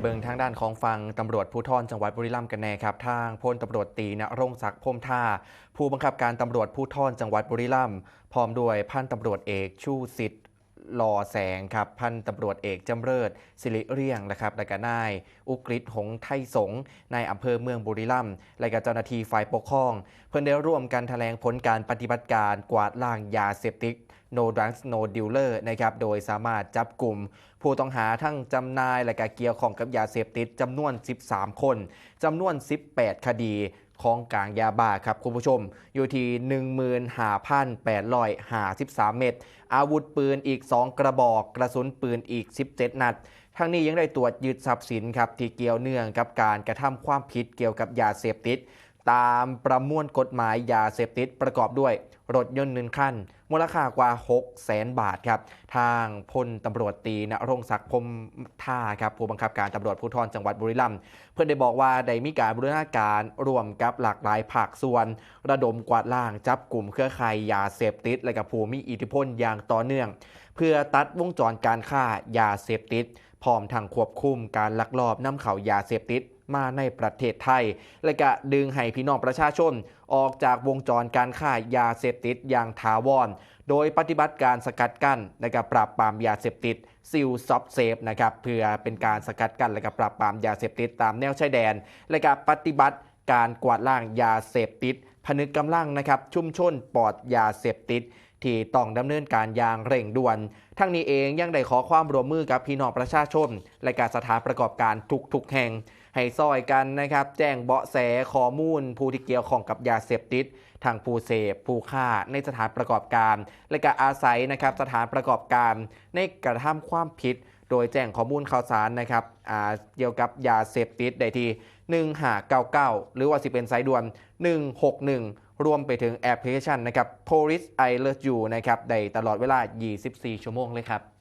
เบิงทางด้านของฟังตำรวจภูธรจังหวัดบุรีรัมย์กันแน่ครับ ทางพลตำรวจตีณรงศักดิ์พมท่า ผู้บังคับการตำรวจภูธรจังหวัดบุรีรัมย์พร้อมด้วยพันตำรวจเอกชูสิทธิ์ หล่อแสงครับพันตำรวจเอกจำเริญสิริเรียงนะครับและก็นาย อุกฤษหงไทยสงในอำเภอเมืองบุรีรัมย์และก็เจ้าหน้าที่ฝ่ายปกครอง เพื่อนได้ร่วมกันแถลงผลการปฏิบัติการกวาดล้างยาเสพติด No Drugs No Dealer นะครับโดยสามารถจับกลุ่ม ผู้ต้องหาทั้งจำนายและก็เกี่ยวข้องกับยาเสพติดจำนวน 13 คนจำนวน 18 คดี ของกลางยาบ้าครับคุณผู้ชม อยู่ที่15,853 เม็ดอาวุธปืนอีก 2 กระบอกกระสุนปืนอีก 17 นัดทั้งนี้ยังได้ตรวจยึดทรัพย์สินครับที่เกี่ยวเนื่องกับการกระทำความผิดเกี่ยวกับยาเสพติด ตามประมวลกฎหมายยาเสพติดประกอบด้วย รถยนต์หนึ่งคันมูลค่ากว่า6แสนบาทครับ ทางพลตำรวจตีณรงศักดิ์พมท่าครับผู้บังคับการตำรวจภูธรจังหวัดบุรีรัมย์เพื่อนได้บอกว่าได้มีการบูรณาการรวมกับหลากหลายภาคส่วน ระดมกวาดล้างจับกลุ่มเครือข่ายยาเสพติด และกับผู้มีอิทธิพลอย่างต่อเนื่อง เพื่อตัดวงจรการฆ่ายาเสพติดพร้อมทางควบคุมการลักลอบนำเข้ายาเสพติด มาในประเทศไทย และก็ดึงให้พี่น้องประชาชน ออกจากวงจรการฆ่ายาเสพติดอย่างถาวร โดยปฏิบัติการสกัดกั้นและก็ปราบปรามยาเสพติดซิลซอฟเซฟนะครับเพื่อเป็นการสกัดกั้นและก็ปราบปรามยาเสพติดตามแนวชายแดน และก็ปฏิบัติการกวาดล้างยาเสพติดผนึกกำลังนะครับชุมชนปลอดยาเสพติดที่ต้องดำเนินการอย่างเร่งด่วน ทั้งนี้เองยังได้ขอความร่วมมือกับพี่น้องประชาชน และการสถานประกอบการทุกๆแห่ง ให้ซอยกันนะครับ แจ้งเบาะแสข้อมูล ผู้ที่เกี่ยวข้องกับยาเสพติด ทางผู้เสพผู้ฆ่าในสถานประกอบการ และก็อาศัยนะครับสถานประกอบการในกระทำความผิด โดยแจ้งข้อมูลข่าวสารนะครับเกี่ยวกับยาเสพติดได้ที่1599 หรือว่าสิเป็นสายด่วน 161 รวมไปถึงแอปพลิเคชันนะครับ Police I Love You นะครับได้ตลอดเวลา 24 ชั่วโมงเลยครับ